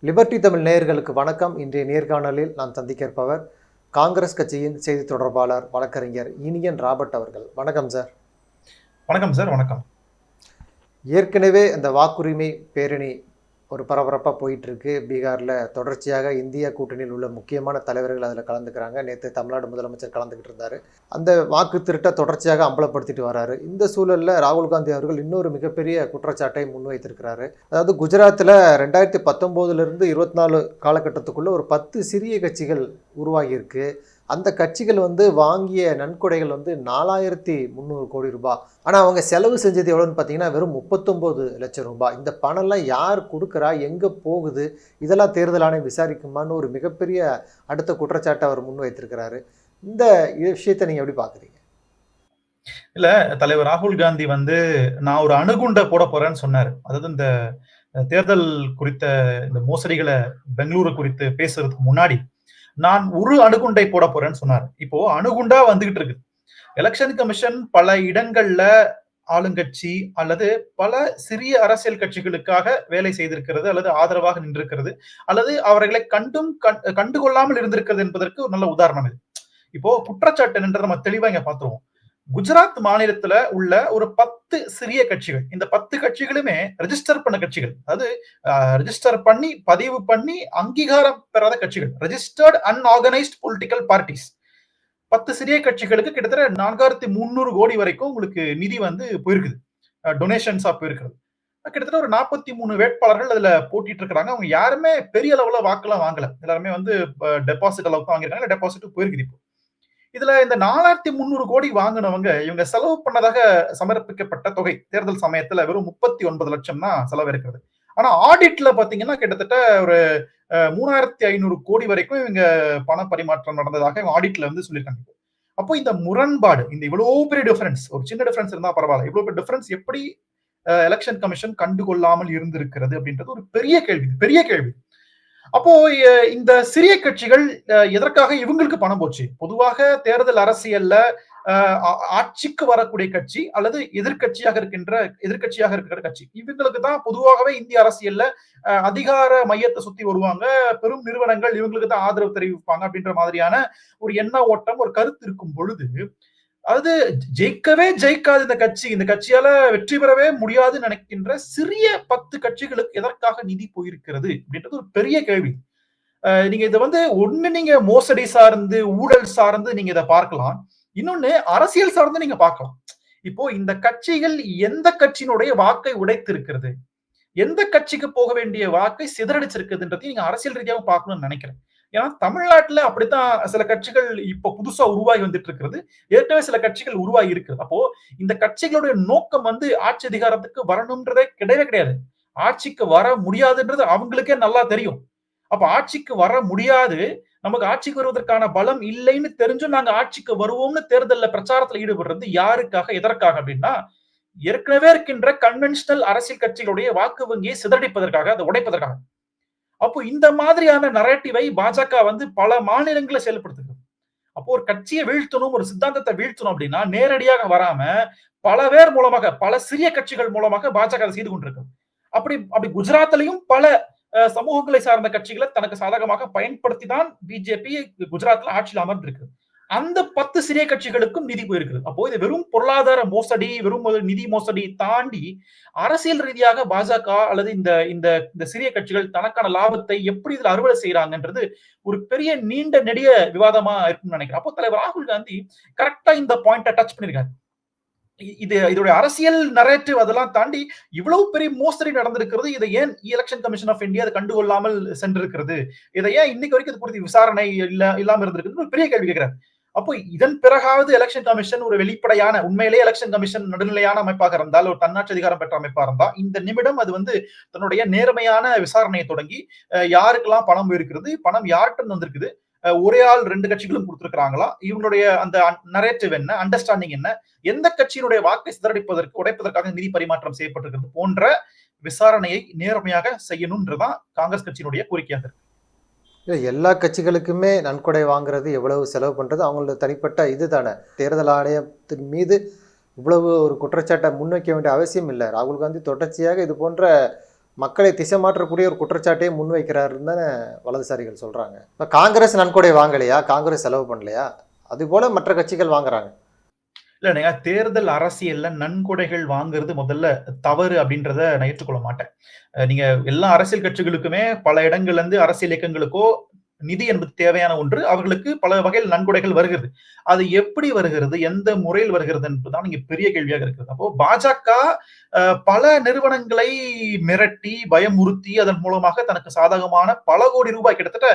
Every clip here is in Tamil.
லிபர்டி தமிழ் நேயர்களுக்கு வணக்கம். இன்றைய நேர்காணலில் நாம் சந்திக்க இருப்பவர் காங்கிரஸ் கட்சியின் செய்தி தொடர்பாளர் வழக்கறிஞர் இனியன் ராபர்ட் அவர்கள். வணக்கம் சார். வணக்கம் சார். வணக்கம். ஏற்கனவே இந்த வாக்குரிமை பேரணி ஒரு பரபரப்பாக போயிட்டுருக்கு. பீகாரில் தொடர்ச்சியாக இந்திய கூட்டணியில் உள்ள முக்கியமான தலைவர்கள் அதில் கலந்துக்கிறாங்க. நேற்று தமிழ்நாடு முதலமைச்சர் கலந்துக்கிட்டு இருந்தார். அந்த வாக்கு திருட்டை தொடர்ச்சியாக அம்பலப்படுத்திட்டு வராரு. இந்த சூழலில் ராகுல் காந்தி அவர்கள் இன்னொரு மிகப்பெரிய குற்றச்சாட்டை முன்வைத்திருக்கிறாரு. அதாவது குஜராத்தில் ரெண்டாயிரத்தி பத்தொம்போதுலேருந்து இருபத்தி நாலு காலகட்டத்துக்குள்ளே ஒரு பத்து சிறிய கட்சிகள் உருவாகியிருக்கு. அந்த கட்சிகள் வந்து வாங்கிய நன்கொடைகள் வந்து நாலாயிரத்தி முந்நூறு கோடி ரூபாய் ஆனால் அவங்க செலவு செஞ்சது எவ்வளோன்னு பார்த்தீங்கன்னா வெறும் முப்பத்தொம்போது லட்சம் ரூபாய். இந்த பணம்லாம் யார் கொடுக்குறா? எங்கே போகுது? இதெல்லாம் தேர்தல் ஆணையம் விசாரிக்குமான்னு ஒரு மிகப்பெரிய அடுத்த குற்றச்சாட்டை அவர் முன்வைத்திருக்கிறாரு. இந்த விஷயத்தை நீங்கள் எப்படி பார்க்குறீங்க? இல்ல தலைவர் ராகுல் காந்தி வந்து நான் ஒரு அணுகுண்டை போட போறேன்னு சொன்னாரு. அதாவது இந்த தேர்தல் குறித்த இந்த மோசடிகளை பெங்களூரு குறித்து பேசுறதுக்கு முன்னாடி நான் ஒரு அணுகுண்டை போட போறேன்னு சொன்னார். இப்போ அணுகுண்டா வந்துகிட்டு இருக்கு எலெக்ஷன் கமிஷன் பல இடங்கள்ல ஆளுங்கட்சி அல்லது பல சிறிய அரசியல் கட்சிகளுக்காக வேலை செய்திருக்கிறது அல்லது ஆதரவாக நின்றிருக்கிறது அல்லது அவர்களை கண்டும் கண்டுகொள்ளாமல் இருந்திருக்கிறது என்பதற்கு ஒரு நல்ல உதாரணம் இது. இப்போ குற்றச்சாட்டு என்று நம்ம தெளிவா இங்க பாத்துருவோம் குஜராத் மாநிலத்துல உள்ள ஒரு பத்து சிறிய கட்சிகள். இந்த பத்து கட்சிகளுமே ரெஜிஸ்டர் பண்ண கட்சிகள். அதாவது ரெஜிஸ்டர் பண்ணி பதிவு பண்ணி அங்கீகாரம் பெறாத கட்சிகள். ரெஜிஸ்டர்ட் அன்ஆர்கனைஸ்ட் பொலிட்டிக்கல் பார்ட்டிஸ் பத்து சிறிய கட்சிகளுக்கு கிட்டத்தட்ட நான்காயிரத்தி முந்நூறு கோடி வரைக்கும் உங்களுக்கு நிதி வந்து போயிருக்குது. டொனேஷன்ஸா போயிருக்கிறது. கிட்டத்தட்ட ஒரு நாற்பத்தி மூணு வேட்பாளர்கள் அதுல போட்டிட்டு இருக்கிறாங்க. அவங்க யாருமே பெரிய அளவுல வாக்கெல்லாம் வாங்கல. எல்லாருமே வந்து டெபாசிட் அளவுக்கு வாங்கிருக்காங்க டெபாசிட் போயிருக்குது இப்போ. இதுல இந்த நாலாயிரத்தி முந்நூறு கோடி வாங்கினவங்க இவங்க செலவு பண்ணதாக சமர்ப்பிக்கப்பட்ட தொகை. தேர்தல் சமயத்துல வெறும் முப்பத்தி ஒன்பது லட்சம் தான் செலவு இருக்கிறது. ஆனா ஆடிட்ல பாத்தீங்கன்னா கிட்டத்தட்ட ஒரு மூணாயிரத்தி ஐநூறு கோடி வரைக்கும் இவங்க பண பரிமாற்றம் நடந்ததாக ஆடிட்ல வந்து சொல்லியிருக்காங்க. அப்போ இந்த முரண்பாடு இந்த இவ்வளவு பெரிய டிஃபரன்ஸ் ஒரு சின்ன டிஃபரன்ஸ் இருந்தா பரவாயில்ல. இவ்வளவு பெரிய டிஃபரன்ஸ் எப்படி எலெக்ஷன் கமிஷன் கண்டுகொள்ளாமல் இருந்திருக்கிறது அப்படின்றது ஒரு பெரிய கேள்வி பெரிய கேள்வி. அப்போ இந்த சிறிய கட்சிகள் எதற்காக இவங்களுக்கு பணம் போச்சு? பொதுவாக தேர்தல் அரசியல்ல ஆட்சிக்கு வரக்கூடிய கட்சி அல்லது எதிர்கட்சியாக இருக்கின்ற எதிர்கட்சியாக இருக்கிற கட்சி. இவங்களுக்கு தான் பொதுவாகவே இந்திய அரசியல்ல அதிகார மையத்தை சுத்தி வருவாங்க. பெரும் நிறுவனங்கள் இவங்களுக்கு தான் ஆதரவு தெரிவிப்பாங்க அப்படின்ற மாதிரியான ஒரு எண்ண ஓட்டம் ஒரு கருத்து இருக்கும் பொழுது அதாவது ஜெயிக்கவே ஜெயிக்காது இந்த கட்சி. இந்த கட்சியால வெற்றி பெறவே முடியாதுன்னு நினைக்கின்ற சிறிய பத்து கட்சிகளுக்கு எதற்காக நிதி போயிருக்கிறது அப்படின்றது ஒரு பெரிய கேள்வி. நீங்க இதை வந்து ஒண்ணு நீங்க மோசடி சார்ந்து ஊழல் சார்ந்து நீங்க இதை பார்க்கலாம். இன்னொன்னு அரசியல் சார்ந்து நீங்க பார்க்கலாம். இப்போ இந்த கட்சிகள் எந்த கட்சியினுடைய வாக்கை உடைத்திருக்கிறது? எந்த கட்சிக்கு போக வேண்டிய வாக்கை சிதறடிச்சிருக்குதுன்றதையும் நீங்க அரசியல் ரீதியாக பார்க்கணும்னு நினைக்கிறேன். ஏன்னா தமிழ்நாட்டுல அப்படித்தான் சில கட்சிகள் இப்ப புதுசா உருவாகி வந்துட்டு இருக்கிறது ஏற்கனவே சில கட்சிகள் உருவாகி இருக்கிறது அப்போ இந்த கட்சிகளுடைய நோக்கம் வந்து ஆட்சி அதிகாரத்துக்கு வரணும்ன்றதே கிடையவே கிடையாது. ஆட்சிக்கு வர முடியாதுன்றது அவங்களுக்கே நல்லா தெரியும். அப்ப ஆட்சிக்கு வர முடியாது. நமக்கு ஆட்சிக்கு வருவதற்கான பலம் இல்லைன்னு தெரிஞ்சும் நாங்க ஆட்சிக்கு வருவோம்னு தேர்தலில் பிரச்சாரத்துல ஈடுபடுறது யாருக்காக எதற்காக அப்படின்னா ஏற்கனவே இருக்கின்ற கன்வென்ஷனல் அரசியல் கட்சிகளுடைய வாக்கு வங்கியை சிதறடிப்பதற்காக அதை உடைப்பதற்காக. அப்போ இந்த மாதிரியான நரேட்டிவை பாஜக வந்து பல மாநிலங்களை செயல்படுத்துகிறது அப்போ ஒரு கட்சியை வீழ்த்தணும் ஒரு சித்தாந்தத்தை வீழ்த்தணும் அப்படின்னா நேரடியாக வராம பல பேர் மூலமாக பல சிறிய கட்சிகள் மூலமாக பாஜக அதை செய்து கொண்டிருக்கு. அப்படி அப்படி குஜராத்லயும் பல சமூகங்களை சார்ந்த கட்சிகளை தனக்கு சாதகமாக பயன்படுத்தி தான் பிஜேபி குஜராத்ல ஆட்சியில் அமர்ந்திருக்கு. அந்த பத்து சிறிய கட்சிகளுக்கும் நிதி போயிருக்குது. அப்போ இது வெறும் பொருளாதார மோசடி வெறும் நிதி மோசடி தாண்டி அரசியல் ரீதியாக பாஜக அல்லது இந்த இந்த இந்த சிறிய கட்சிகள் தனக்கான லாபத்தை எப்படி இதுல அறுவடை செய்யறாங்கன்றது ஒரு பெரிய நீண்ட நெடிய விவாதமா இருக்கும்னு நினைக்கிறேன். அப்போ தலைவர் ராகுல் காந்தி கரெக்டா இந்த பாயிண்ட டச் பண்ணிருக்காரு. இது இதோட அரசியல் நரேட்டிவ் அதெல்லாம் தாண்டி இவ்வளவு பெரிய மோசடி நடந்திருக்கிறது இதை ஏன் எலெக்ஷன் கமிஷன் ஆஃப் இந்தியா அதை கண்டுகொள்ளாமல் சென்றிருக்கிறது? இதை ஏன் இன்னைக்கு வரைக்கும் இது குறித்து விசாரணை இல்ல இல்லாம இருந்திருக்கு ஒரு பெரிய கேள்வி கேட்கிறார். அப்போ இதன் பிறகாவது எலெக்ஷன் கமிஷன் ஒரு வெளிப்படையான உண்மையிலேயே எலெக்ஷன் கமிஷன் நடுநிலையான அமைப்பாக இருந்தால் ஒரு தன்னாட்சி அதிகாரம் பெற்ற அமைப்பாக இருந்தால் இந்த நிமிடம் அது வந்து தன்னுடைய நேர்மையான விசாரணையை தொடங்கி யாருக்கெல்லாம் பணம் இருக்கிறது பணம் யார்கிட்ட வந்திருக்குது ஒரே ஆள் ரெண்டு கட்சிகளும் கொடுத்திருக்கிறாங்களா இவங்களுடைய அந்த நரேட்டிவ் என்ன அண்டர்ஸ்டாண்டிங் என்ன எந்த கட்சியினுடைய வாக்கை சிதறடிப்பதற்கு உடைப்பதற்காக நிதி பரிமாற்றம் செய்யப்பட்டிருக்கிறது போன்ற விசாரணையை நேர்மையாக செய்யணும்ன்றதான் காங்கிரஸ் கட்சியினுடைய கோரிக்கையாக இருக்கு. இல்லை எல்லா கட்சிகளுக்குமே நன்கொடை வாங்குறது எவ்வளவு செலவு பண்ணுறது அவங்களோட தனிப்பட்ட இது தானே தேர்தல் ஆணையத்தின் மீது இவ்வளவு ஒரு குற்றச்சாட்டை முன்வைக்க வேண்டிய அவசியம் இல்லை. ராகுல் காந்தி தொடர்ச்சியாக இது போன்ற மக்களை திசை மாற்றக்கூடிய ஒரு குற்றச்சாட்டையே முன்வைக்கிறாருன்னு தானே வலதுசாரிகள் சொல்கிறாங்க இப்போ காங்கிரஸ் நன்கொடை வாங்கலையா? காங்கிரஸ் செலவு பண்ணலையா? அதுபோல் மற்ற கட்சிகள் வாங்குறாங்க. இல்ல தேர்தல் அரசியல்ல நன்கொடைகள் வாங்குறது முதல்ல தவறு அப்படின்றத நான் ஏற்றுக்கொள்ள மாட்டேன். நீங்க எல்லா அரசியல் கட்சிகளுக்குமே பல இடங்கள்ல இருந்து அரசியல் இயக்கங்களுக்கோ நிதி என்பது தேவையான ஒன்று. அவர்களுக்கு பல வகையில் நன்கொடைகள் வருகிறது. அது எப்படி வருகிறது? எந்த முறையில் வருகிறது என்பதுதான் இங்க பெரிய கேள்வியாக இருக்கிறது. அப்போ பாஜக பல நிறுவனங்களை மிரட்டி பயமுறுத்தி அதன் மூலமாக தனக்கு சாதகமான பல கோடி ரூபாய் கிட்டத்தட்ட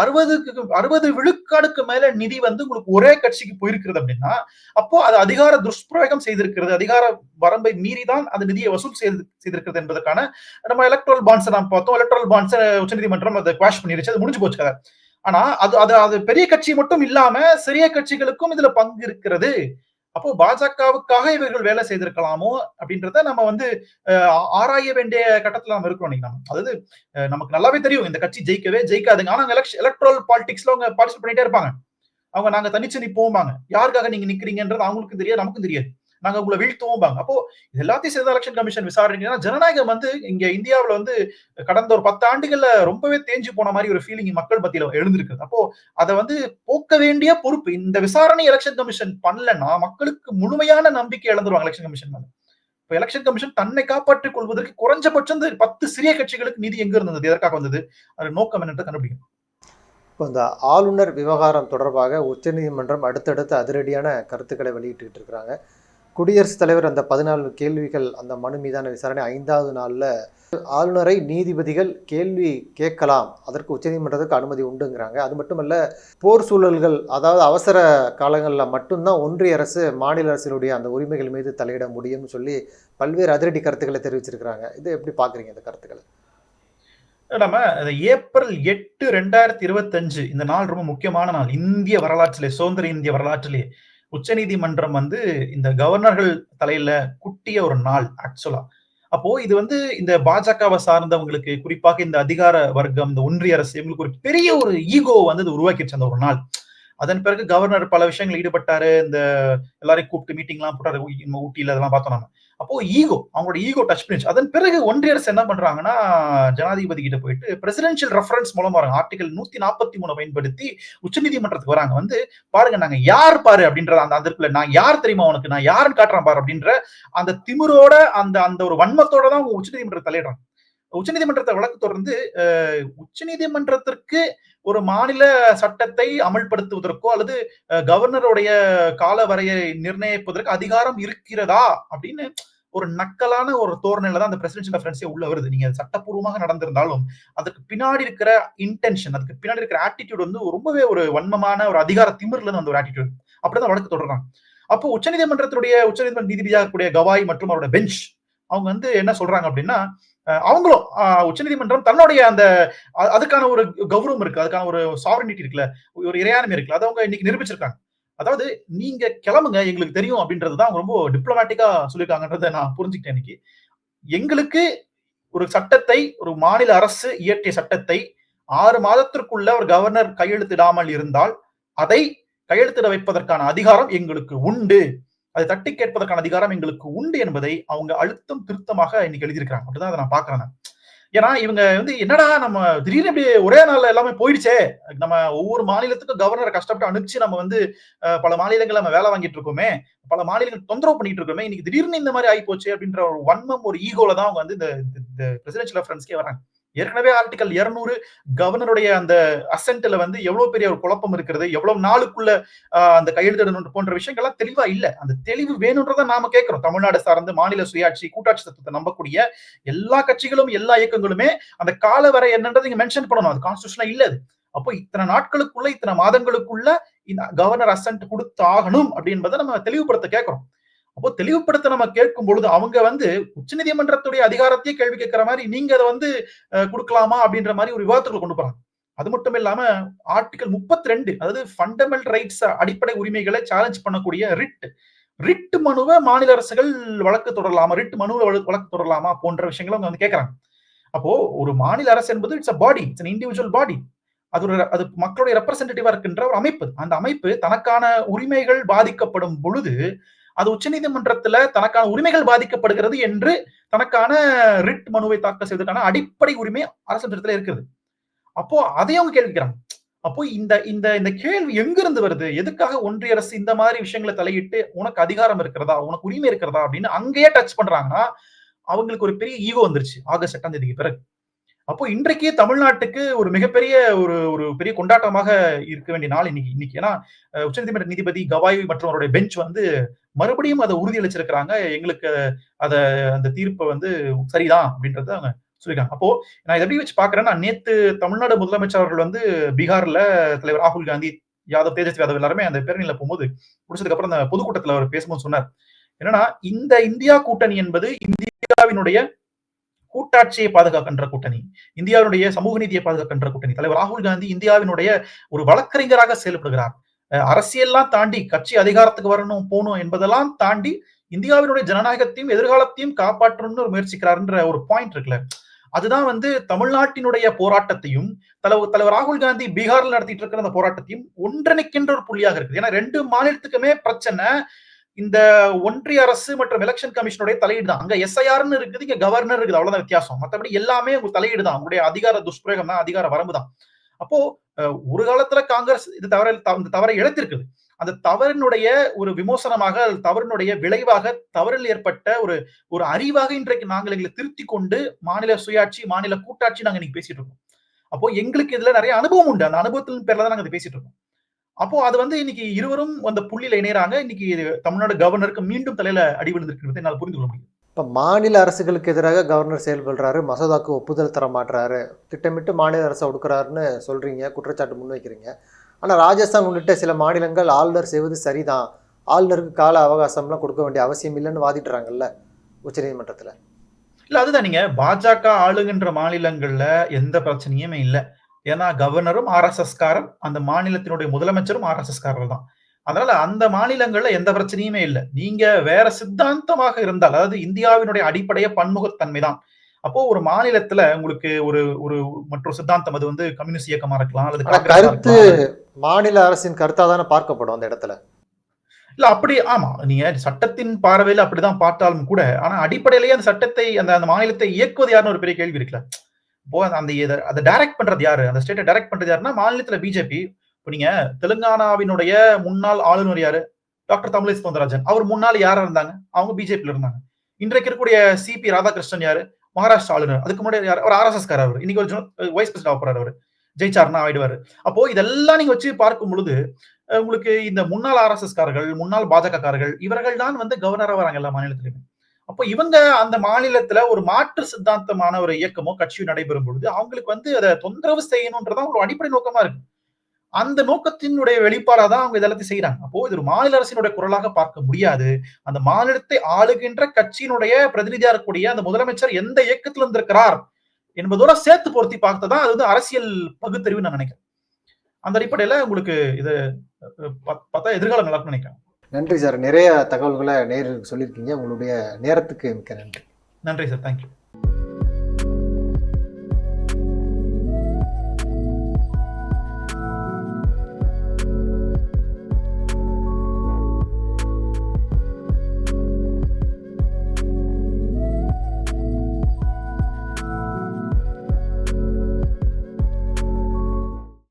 அறுபதுக்கு அறுபது விழுக்காடுக்கு மேல நிதி வந்து உங்களுக்கு ஒரே கட்சிக்கு போயிருக்கிறது அப்படின்னா அப்போ அது அதிகார துஷ்பிரயோகம் செய்திருக்கிறது. அதிகார வரம்பை மீறிதான் அந்த நிதியை வசூல் செய்து செய்திருக்கிறது என்பதற்கான நம்ம எலக்ட்ரல் பாண்ட்ஸ் நாம் பார்த்தோம். எலக்ட்ரல் பாண்ட்ஸ் உச்சநீதிமன்றம் அதை குவாஷ் பண்ணிருச்சு. அது முடிஞ்சு போச்சு ஆனா அது அது அது பெரிய கட்சி மட்டும் இல்லாம சிறிய கட்சிகளுக்கும் இதுல பங்கு இருக்கிறது. அப்போ பாஜகவுக்காக இவர்கள் வேலை செய்திருக்கலாமோ அப்படின்றத நம்ம வந்து ஆராய வேண்டிய கட்டத்துல நம்ம இருக்கிறோம் நீங்க. நம்ம அதாவது நமக்கு நல்லாவே தெரியும். இந்த கட்சி ஜெயிக்கவே ஜெயிக்காதுங்க. ஆனா எலக்ட்ரல் பாலிடிக்ஸ்ல அவங்க பார்ட்டிசிபேட் பண்ணிட்டே இருப்பாங்க. அவங்க நாங்க தனிச்சு நிப்போம்பாங்க. யாருக்காக நீங்க நிக்கிறீங்கன்றது அவங்களுக்கும் தெரியாது நமக்கும் தெரியாது. நாங்க உங்களை வீழ்த்துவோம்பாங்க. அப்போ இது எல்லாத்தையும் சேர்ந்த எலெக்ஷன் கமிஷன் விசாரிக்கிறீங்கன்னா ஜனநாயகம் வந்து இங்க இந்தியாவுல வந்து கடந்த ஒரு பத்து ஆண்டுகள்ல ரொம்பவே தேஞ்சு போன மாதிரி ஒரு ஃபீலிங் மக்கள் மத்தியில எழுந்திருக்கு அப்போ அதை வந்து போக்க வேண்டிய பொறுப்பு இந்த விசாரணை எலெக்ஷன் கமிஷன் பண்ணலன்னா மக்களுக்கு முழுமையான நம்பிக்கை இழந்துருவாங்க எலெக்ஷன் கமிஷன் மேல. இப்போ எலெக்ஷன் கமிஷன் தன்னை காப்பாற்றிக் கொள்வதற்கு குறைஞ்சபட்சம் பத்து சிறிய கட்சிகளுக்கு நிதி எங்க இருந்தது? எதற்காக வந்தது? அது நோக்கம் என்னன்றதை கண்டுபிடிக்கும் இப்போ இந்த ஆளுநர் விவகாரம் தொடர்பாக உச்சநீதிமன்றம் அடுத்தடுத்து அதிரடியான கருத்துக்களை வெளியிட்டு இருக்கிறாங்க. குடியரசுத் தலைவர் அந்த பதினாலு கேள்விகள் அந்த மனு மீதான விசாரணை ஐந்தாவது நாளில் ஆளுநரை நீதிபதிகள் கேள்வி கேட்கலாம் அதற்கு உச்சநீதிமன்றத்துக்கு அனுமதி உண்டுங்கிறாங்க. அது மட்டுமல்ல போர் சூழல்கள் அதாவது அவசர காலங்களில் மட்டும்தான் ஒன்றிய அரசு மாநில அரசினுடைய அந்த உரிமைகள் மீது தலையிட முடியும்னு சொல்லி பல்வேறு அதிரடி கருத்துக்களை தெரிவிச்சிருக்கிறாங்க. இது எப்படி பார்க்குறீங்க இந்த கருத்துக்களை? நம்ம இந்த ஏப்ரல் எட்டு ரெண்டாயிரத்தி இருபத்தஞ்சு இந்த நாள் ரொம்ப முக்கியமான நாள். இந்திய வரலாற்றிலே சுதந்திர இந்திய வரலாற்றிலே. உச்சநீதிமன்றம் வந்து இந்த கவர்னர்கள் தலையில குட்டிய ஒரு நாள் ஆக்சுவலா அப்போ இது வந்து இந்த பாஜகவை சார்ந்தவங்களுக்கு குறிப்பாக இந்த அதிகார வர்க்கம் இந்த ஒன்றிய அரசு இவங்களுக்கு ஒரு பெரிய ஒரு ஈகோ வந்து இது உருவாக்கிடுச்சு அந்த ஒரு நாள். அதன் பிறகு கவர்னர் பல விஷயங்கள் ஈடுபட்டாரு. இந்த எல்லாரையும் கூப்பிட்டு மீட்டிங் எல்லாம் போட்டாரு. நம்ம ஊட்டியில அதெல்லாம் பார்த்தோம் நம்ம அப்போ ஈகோ அவங்களோட ஈகோ டச் பண்ணிச்சு அதன் பிறகு ஒன்றிய அரசு என்ன பண்றாங்கன்னா ஜனாதிபதி கிட்ட போயிட்டு பிரசிடென்ஷியல் ரெஃபரன்ஸ் மூலமா வராங்க. ஆர்டிகல் நூத்தி நாற்பத்தி மூணு பயன்படுத்தி உச்சநீதிமன்றத்துக்கு வராங்க. வந்து பாருங்க நாங்க யார் பாரு அப்படின்ற அந்த அதற்குள்ள நான் யார் தெரியுமா உனக்கு? நான் யாருன்னு காட்டுறேன் பாரு அப்படின்ற அந்த திமிரோட அந்த அந்த ஒரு வன்மத்தோட தான் அவங்க உச்சநீதிமன்றத்தை தலையிடுறாங்க. உச்சநீதிமன்றத்தை வழக்கு தொடர்ந்து உச்சநீதிமன்றத்திற்கு ஒரு மாநில சட்டத்தை அமல்படுத்துவதற்கோ அல்லது கவர்னருடைய கால வரையை நிர்ணயிப்பதற்கு அதிகாரம் இருக்கிறதா? அப்படின்னு ஒரு நக்கலான ஒரு தோரணையில தான் அந்த பிரசிடென்ஷியல் ரெஃபரன்ஸே உள்ள வருது. நீங்க சட்டப்பூர்வமாக நடந்திருந்தாலும் அதுக்கு பின்னாடி இருக்கிற இன்டென்ஷன் அதுக்கு பின்னாடி இருக்கிற ஆட்டிடியூட் வந்து ரொம்பவே ஒரு வன்மமான ஒரு அதிகார திமிர்ல அந்த ஒரு ஆட்டிடியூட் அப்படிதான் வழக்கு தொடர்றாங்க. அப்போ உச்சநீதிமன்றத்துடைய உச்சநீதிமன்ற நீதிபதியாக கூடிய கவாய் மற்றும் அவரோட பெஞ்ச் அவங்க வந்து என்ன சொல்றாங்க அப்படின்னா அவங்களும் அஹ், உச்சநீதிமன்றம் தன்னுடைய அந்த அதுக்கான ஒரு கௌரவம் இருக்கு. அதுக்கான ஒரு சாவரனிட்டி இருக்குல்ல. ஒரு இறையாண்மை இருக்குல்ல. அதை அவங்க இன்னைக்கு நிரூபிச்சிருக்காங்க. அதாவது நீங்க கிளம்புங்க எங்களுக்கு தெரியும் அப்படின்றதுதான் அவங்க ரொம்ப டிப்ளமேட்டிக்கா சொல்லியிருக்காங்கன்றதை நான் புரிஞ்சுக்கிட்டேன் இன்னைக்கு. எங்களுக்கு ஒரு சட்டத்தை ஒரு மாநில அரசு இயற்றிய சட்டத்தை ஆறு மாதத்திற்குள்ள ஒரு கவர்னர் கையெழுத்திடாமல் இருந்தால் அதை கையெழுத்திட வைப்பதற்கான அதிகாரம் எங்களுக்கு உண்டு. அதை தட்டி கேட்பதற்கான அதிகாரம் எங்களுக்கு உண்டு என்பதை அவங்க அழுத்தம் திருத்தமாக இன்னைக்கு எழுதியிருக்கிறாங்க. அப்படிதான் அதை நான் பாக்குறேன் ஏன்னா இவங்க வந்து என்னடா நம்ம திடீர்னு இப்படி ஒரே நாள்ல எல்லாமே போயிடுச்சே. நம்ம ஒவ்வொரு மாநிலத்துக்கும் கவர்னரை கஷ்டப்பட்டு அனுப்பிச்சு நம்ம வந்து பல மாநிலங்கள் நம்ம வேலை வாங்கிட்டு இருக்கோமே. பல மாநிலங்கள் தொந்தரவு பண்ணிட்டு இருக்கோமே. இன்னைக்கு திடீர்னு இந்த மாதிரி ஆகி போச்சு அப்படின்ற ஒரு வன்மம் ஒரு ஈகோல தான் அவங்க வந்து இந்த இந்த பிரசிடென்ஷியல் ரெஃபரன்ஸ்க்கே வராங்க. ஏற்கனவே ஆர்டிகல் 200 கவர்னருடைய அந்த அசென்ட்ல வந்து எவ்வளவு பெரிய ஒரு குழப்பம் இருக்கிறது எவ்வளவு நாளுக்குள்ள அந்த கையெழுத்திடணும் போன்ற விஷயங்கள்லாம் தெளிவா இல்ல. அந்த தெளிவு வேணும்ன்றத நாம கேட்கிறோம். தமிழ்நாடு சார்ந்து மாநில சுயாட்சி கூட்டாட்சி தத்துவத்தை நம்பக்கூடிய எல்லா கட்சிகளும் எல்லா இயக்கங்களுமே அந்த கால வரை என்னன்றதை இங்க மென்ஷன் பண்ணணும். அது கான்ஸ்டியூஷனா இல்ல அது. அப்போ இத்தனை நாட்களுக்குள்ள இத்தனை மாதங்களுக்குள்ள இந்த கவர்னர் அசன்ட் கொடுத்து ஆகணும் அப்படின்றத நம்ம தெளிவுபடுத்த கேட்கிறோம். அப்போ தெளிவுபடுத்த நம்ம கேட்கும் பொழுது அவங்க வந்து உச்சநீதிமன்றத்துடைய அதிகாரத்தையே கேள்வி கேட்கிற மாதிரி நீங்க அதை வந்து கொடுக்கலாமா அப்படின்ற மாதிரி ஒரு விவாதத்துக்குள்ள கொண்டு போறாங்க. அது மட்டும் இல்லாம ஆர்டிகல் 32 ரெண்டு அதாவது ஃபண்டமெண்டல் ரைட்ஸ் அடிப்படை உரிமைகளை சேலஞ்ச் பண்ணக்கூடிய ரிட் ரிட் மனுவை மாநில அரசுகள் வழக்கு தொடரலாமா ரிட் மனுவை வழக்கு வழக்கு தொடரலாமா போன்ற விஷயங்களை அவங்க வந்து கேட்கறாங்க. அப்போ ஒரு மாநில அரசு என்பது it's a body it's individual body அது ஒரு அது மக்களுடைய ரெப்ரசன்டேட்டிவா இருக்கின்ற ஒரு அமைப்பு. அந்த அமைப்பு தனக்கான உரிமைகள் பாதிக்கப்படும் பொழுது அது உச்சநீதிமன்றத்துல தனக்கான உரிமைகள் பாதிக்கப்படுகிறது என்று தனக்கான ரிட் மனுவை தாக்கல் செய்வதற்கான அடிப்படை உரிமை அரசு சட்டத்துல இருக்கிறது அப்போ அதையும் அவங்க கேள்விக்கிறாங்க. அப்போ இந்த இந்த இந்த கேள்வி எங்கிருந்து வருது? எதுக்காக ஒன்றிய அரசு இந்த மாதிரி விஷயங்களை தலையிட்டு உனக்கு அதிகாரம் இருக்கிறதா? உனக்கு உரிமை இருக்கிறதா? அப்படின்னு அங்கேயே டச் பண்றாங்கன்னா அவங்களுக்கு ஒரு பெரிய ஈகோ வந்துருச்சு ஆகஸ்ட் எட்டாம் தேதிக்கு பிறகு. அப்போ இன்றைக்கு தமிழ்நாட்டுக்கு ஒரு மிகப்பெரிய ஒரு ஒரு பெரிய கொண்டாட்டமாக இருக்க வேண்டிய நாள் இன்னைக்கு இன்னைக்கு. ஏன்னா உச்சநீதிமன்ற நீதிபதி கவாய் மற்றும் அவருடைய பெஞ்ச் வந்து மறுபடியும் அதை உறுதியளிச்சிருக்கிறாங்க. எங்களுக்கு அதை அந்த தீர்ப்பை வந்து சரிதான் அப்படின்றத அவங்க சொல்லியிருக்காங்க அப்போ நான் இதை எப்படி வச்சு பாக்குறேன்னா நேத்து தமிழ்நாடு முதலமைச்சர் அவர்கள் வந்து பீகார்ல தலைவர் ராகுல் காந்தி யாதவ் தேஜஸ்வி யாதவ் எல்லாருமே அந்த பேரணியில போகும்போது முடிச்சதுக்கு அப்புறம் அந்த பொதுக்கூட்டத்தில் அவர் பேசும்போது சொன்னார். என்னன்னா இந்த இந்தியா கூட்டணி என்பது இந்தியாவினுடைய கூட்டாட்சியை பாதுகாக்கின்ற கூட்டணி இந்தியாவினுடைய சமூக நீதியை பாதுகாக்கின்ற கூட்டணி. தலைவர் ராகுல் காந்தி இந்தியாவினுடைய ஒரு வழக்கறிஞராக செயல்படுகிறார். அரசியல்லாம் தாண்டி கட்சி அதிகாரத்துக்கு வரணும் போகணும் என்பதெல்லாம் தாண்டி இந்தியாவினுடைய ஜனநாயகத்தையும் எதிர்காலத்தையும் காப்பாற்றணும்னு ஒரு முயற்சிக்கிறார்ன்ற ஒரு பாயிண்ட் இருக்குல்ல. அதுதான் வந்து தமிழ்நாட்டினுடைய போராட்டத்தையும் தலைவர் தலைவர் ராகுல் காந்தி பீகார்ல நடத்திட்டு இருக்கிற அந்த போராட்டத்தையும் ஒன்றிணைக்கின்ற ஒரு புள்ளியாக இருக்குது. ஏன்னா ரெண்டு மாநிலத்துக்குமே பிரச்சனை இந்த ஒன்றிய அரசு மற்றும் எலெக்ஷன் கமிஷனுடைய தலையீடு தான். அங்க எஸ்ஐஆர்னு இருக்குது இங்க கவர்னர் இருக்குது. அவ்வளவுதான் வித்தியாசம். மற்றபடி எல்லாமே உங்க தலையீடு தான். உங்களுடைய அதிகார துஷ்பிரயோகம் தான் அதிகார வரம்பு தான். அப்போ ஒரு காலத்துல காங்கிரஸ் இது தவற இந்த தவறை இழத்திருக்குது. அந்த தவறினுடைய ஒரு விமோசனமாக தவறினுடைய விளைவாக தவறில் ஏற்பட்ட ஒரு ஒரு அறிவாக இன்றைக்கு நாங்கள் எங்களை திருத்தி கொண்டு மாநில சுயாட்சி மாநில கூட்டாட்சி நாங்க இன்னைக்கு பேசிட்டு இருக்கோம். அப்போ எங்களுக்கு இதுல நிறைய அனுபவம் உண்டு. அந்த அனுபவத்தின் பேர்ல தான் நாங்க பேசிட்டு இருக்கோம். அப்போ அது வந்து இன்னைக்கு இருவரும் அந்த புள்ளியில இணையறாங்க. இன்னைக்கு தமிழ்நாடு கவர்னருக்கு மீண்டும் தலையில அடி விழுந்திருக்கிறது என்னால் புரிந்து கொள்ள முடியும். இப்போ மாநில அரசுகளுக்கு எதிராக கவர்னர் செயல்படுறாரு மசோதாக்கு ஒப்புதல் தர மாட்டுறாரு திட்டமிட்டு மாநில அரசை ஒடுக்குறாருன்னு சொல்றீங்க குற்றச்சாட்டு முன்வைக்கிறீங்க. ஆனால் ராஜஸ்தான் உள்ளிட்ட சில மாநிலங்கள் ஆளுநர் செய்வது சரிதான். ஆளுநருக்கு கால அவகாசம்லாம் கொடுக்க வேண்டிய அவசியம் இல்லைன்னு வாதிட்டுறாங்கல்ல உச்சநீதிமன்றத்தில் இல்ல அதுதான் நீங்க பாஜக ஆளுகின்ற மாநிலங்கள்ல எந்த பிரச்சனையுமே இல்ல. ஏன்னா கவர்னரும் ஆர்எஸ்எஸ் காரர் அந்த மாநிலத்தினுடைய முதலமைச்சரும் ஆர்எஸ்எஸ் காரர் தான். அதனால அந்த மாநிலங்கள்ல எந்த பிரச்சனையுமே இல்ல. நீங்க வேற சித்தாந்தமாக இருந்தால் அதாவது இந்தியாவினுடைய அடிப்படைய பன்முகத்தன்மை தான். அப்போ ஒரு மாநிலத்துல உங்களுக்கு ஒரு ஒரு மற்றொரு சித்தாந்தம் அது வந்து கம்யூனிஸ்ட் இயக்கமா இருக்கலாம் அல்லது கருத்து. மாநில அரசின் கருத்தாக தானே பார்க்கப்படும் அந்த இடத்துல? இல்ல அப்படி ஆமா நீங்க சட்டத்தின் பார்வையில அப்படிதான் பார்த்தாலும் கூட ஆனா அடிப்படையிலேயே அந்த சட்டத்தை அந்த அந்த மாநிலத்தை இயக்குவது யாருன்னு ஒரு பெரிய கேள்வி இருக்குல்ல. போ அந்த- அதை டைரக்ட் பண்றது யாரு? அந்த ஸ்டேட்டை டைரக்ட் பண்றது யாருன்னா மாநிலத்துல பிஜேபி இப்போ நீங்க தெலுங்கானாவினுடைய முன்னாள் ஆளுநர் யாரு? டாக்டர் தமிழிசை சவுந்தரராஜன் அவர் முன்னாள் யாரா இருந்தாங்க? அவங்க பிஜேபியில இருந்தாங்க. இன்றைக்கு இருக்கக்கூடிய சிபி ராதாகிருஷ்ணன் யாரு? மகாராஷ்டிரா ஆளுநர். அதுக்கு முன்னாடி யார்? அவர் ஆர்எஸ்எஸ் காரர் அவர். இன்னைக்கு ஒரு வைஸ் பிரசிடண்ட் போறாரு அவர். ஜெயிச்சார்னா ஆயிடுவாரு. அப்போ இதெல்லாம் நீங்க வச்சு பார்க்கும் பொழுது உங்களுக்கு இந்த முன்னாள் ஆர்எஸ்எஸ் காரர்கள் முன்னாள் பாஜக காரர்கள் இவர்கள் தான் வந்து கவர்னரா வராங்க எல்லா மாநிலத்திலுமே அப்போ இவங்க அந்த மாநிலத்துல ஒரு மாற்று சித்தாந்தமான ஒரு இயக்கமோ கட்சியோ நடைபெறும் பொழுது அவங்களுக்கு வந்து அதை தொந்தரவு செய்யணும்ன்றதான் ஒரு அடிப்படை நோக்கமா இருக்கு. அந்த நோக்கத்தினுடைய வெளிப்பாடா தான் அவங்க இதெல்லாத்தையும் செய்யறாங்க அப்போ இது ஒரு மாநில அரசினுடைய குரலாக பார்க்க முடியாது. அந்த மாநிலத்தை ஆளுகின்ற கட்சியினுடைய பிரதிநிதியா இருக்கக்கூடிய அந்த முதலமைச்சர் எந்த இயக்கத்தில் இருந்திருக்கிறார் என்பதோட சேர்த்து பொருத்தி பார்த்ததான் அது வந்து அரசியல் பகுத்தறிவு நான் நினைக்கிறேன். அந்த அடிப்படையில உங்களுக்கு இது பார்த்தா எதிர்காலம் நல்லா நினைக்கிறேன். நன்றி சார். நிறைய தகவல்களை நேரில் சொல்லியிருக்கீங்க. உங்களுடைய நேரத்துக்கு மிக்க நன்றி. நன்றி சார். தேங்க்யூ